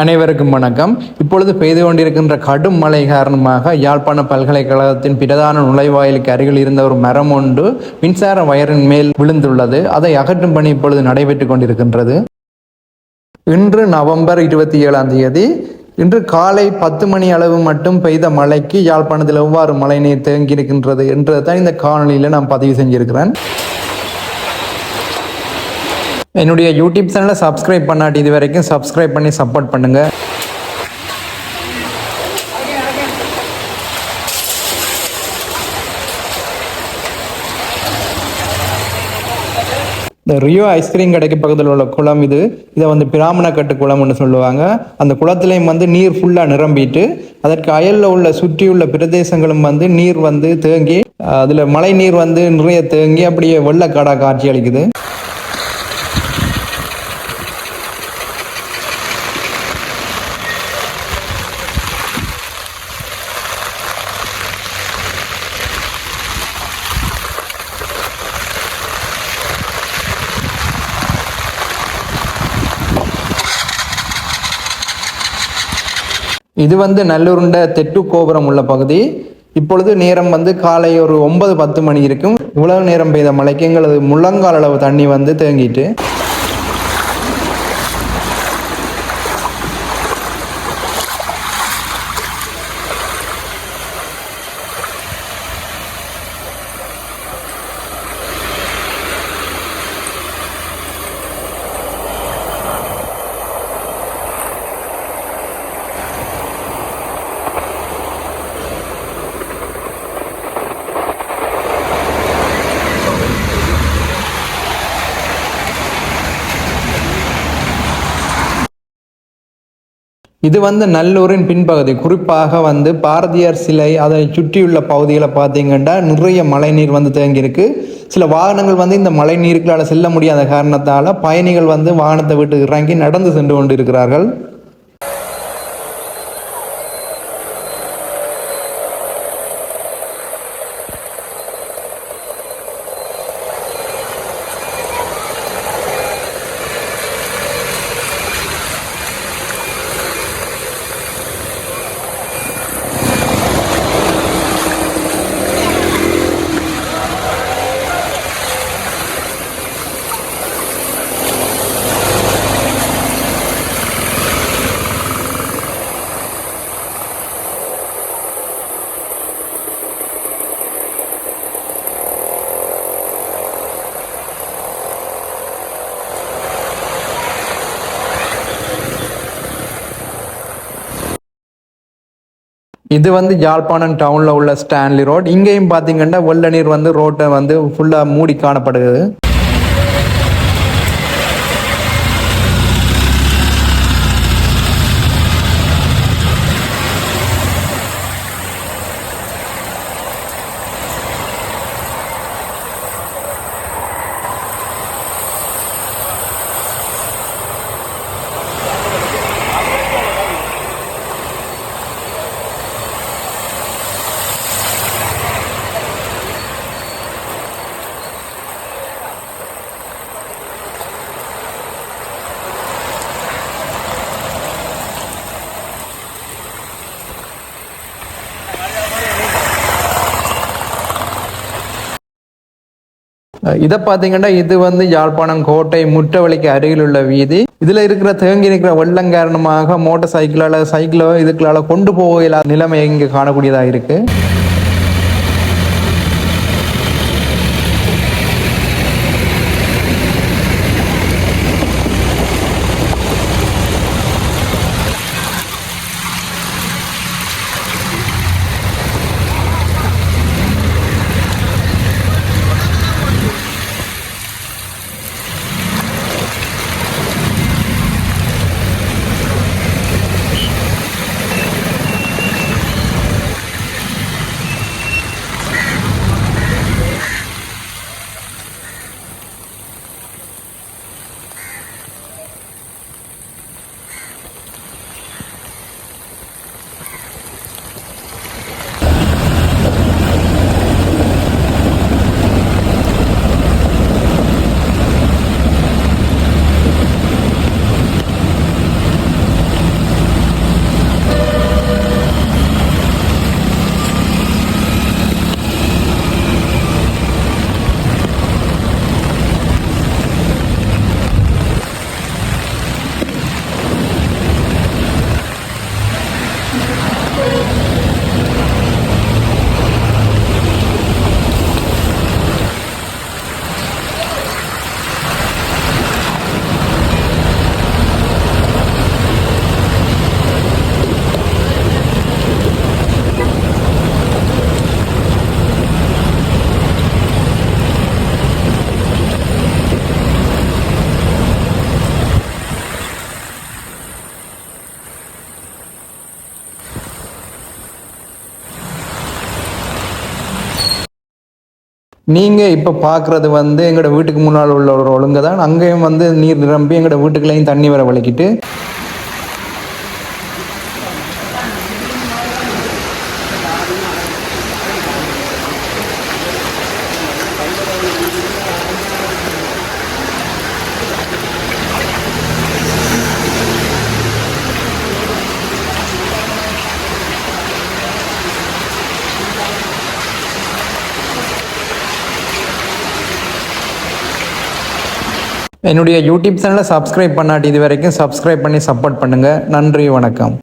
அனைவருக்கும் வணக்கம். இப்பொழுது பெய்து கொண்டிருக்கின்ற கடும் மழை காரணமாக யாழ்ப்பாண பல்கலைக்கழகத்தின் பிரதான நுழைவாயிலுக்கு அருகில் இருந்த ஒரு மரம் ஒன்று மின்சார வயரின் மேல் விழுந்துள்ளது. அதை அகற்றும் பணி இப்பொழுது நடைபெற்றுக் கொண்டிருக்கின்றது. இன்று நவம்பர் இருபத்தி ஏழாம் தேதி இன்று காலை பத்து மணி அளவு மட்டும் பெய்த மழைக்கு யாழ்ப்பாணத்தில் எவ்வாறு மழைநீர் தேங்கி இருக்கின்றது என்றதை இந்த காணொலியில் நான் பதிவு செஞ்சிருக்கிறேன். என்னுடைய யூடியூப் சேனலை சப்ஸ்கிரைப் பண்ணாட்டி இது வரைக்கும் சப்ஸ்கிரைப் பண்ணி சப்போர்ட் பண்ணுங்க. இந்த ரியோ ஐஸ்கிரீம் கடைக்கு பக்கத்தில் உள்ள குளம் இது. இதை வந்து பிராமணக்கட்டு குளம்னு சொல்லுவாங்க. அந்த குளத்துலேயும் வந்து நீர் ஃபுல்லாக நிரம்பிட்டு அதற்கு அயலில் உள்ள சுற்றியுள்ள பிரதேசங்களும் வந்து நீர் வந்து தேங்கி அதில் மழை நீர் வந்து நிறைய தேங்கி அப்படியே வெள்ளக்காடாக காட்சி அளிக்குது. இது வந்து நல்லூருண்ட தெட்டு கோபுரம் உள்ள பகுதி. இப்பொழுது நேரம் வந்து காலை ஒரு ஒன்பது பத்து மணி இருக்கும். இவ்வளவு நேரம் பெய்த மழைக்கு எங்களது முழங்கால் அளவு தண்ணி வந்து தேங்கிட்டு. இது வந்து நல்லூரின் பின்பகுதி. குறிப்பாக வந்து பாரதியார் சிலை அதை சுற்றியுள்ள பகுதிகளை பார்த்தீங்கன்னா நிறைய மழைநீர் வந்து தேங்கியிருக்கு. சில வாகனங்கள் வந்து இந்த மழை நீருக்களால் செல்ல முடியாத காரணத்தால் பயணிகள் வந்து வாகனத்தை விட்டு இறங்கி நடந்து சென்று கொண்டு இது வந்து யாழ்ப்பாணம் டவுனில் உள்ள ஸ்டான்லி ரோட் இங்கேயும் பார்த்தீங்கன்னா வெள்ள நீர் வந்து ரோட்டை வந்து ஃபுல்லாக மூடி காணப்படுகிறது. இதை பார்த்தீங்கன்னா இது வந்து யாழ்ப்பாணம் கோட்டை முற்றவழிக்கு அருகில் உள்ள வீதி. இதுல இருக்கிற தேங்கி நிற்கிற வெள்ளம் காரணமாக மோட்டார் சைக்கிளால சைக்கிளோ இதுக்களால கொண்டு போக இல்லாத நிலைமை இங்கே காணக்கூடியதாக இருக்கு. நீங்கள் இப்போ பார்க்குறது வந்து எங்களோட வீட்டுக்கு முன்னால் உள்ள ஒரு ஒழுங்கு தான். அங்கேயும் வந்து நீர் நிரம்பி எங்களோட வீட்டுக்குள்ளேயும் தண்ணி வர வலிக்கிட்டு என்னுடைய யூடியூப் சேனலை சப்ஸ்கிரைப் பண்ணாட்டி இது வரைக்கும் சப்ஸ்கிரைப் பண்ணி சப்போர்ட் பண்ணுங்கள் நன்றி வணக்கம்.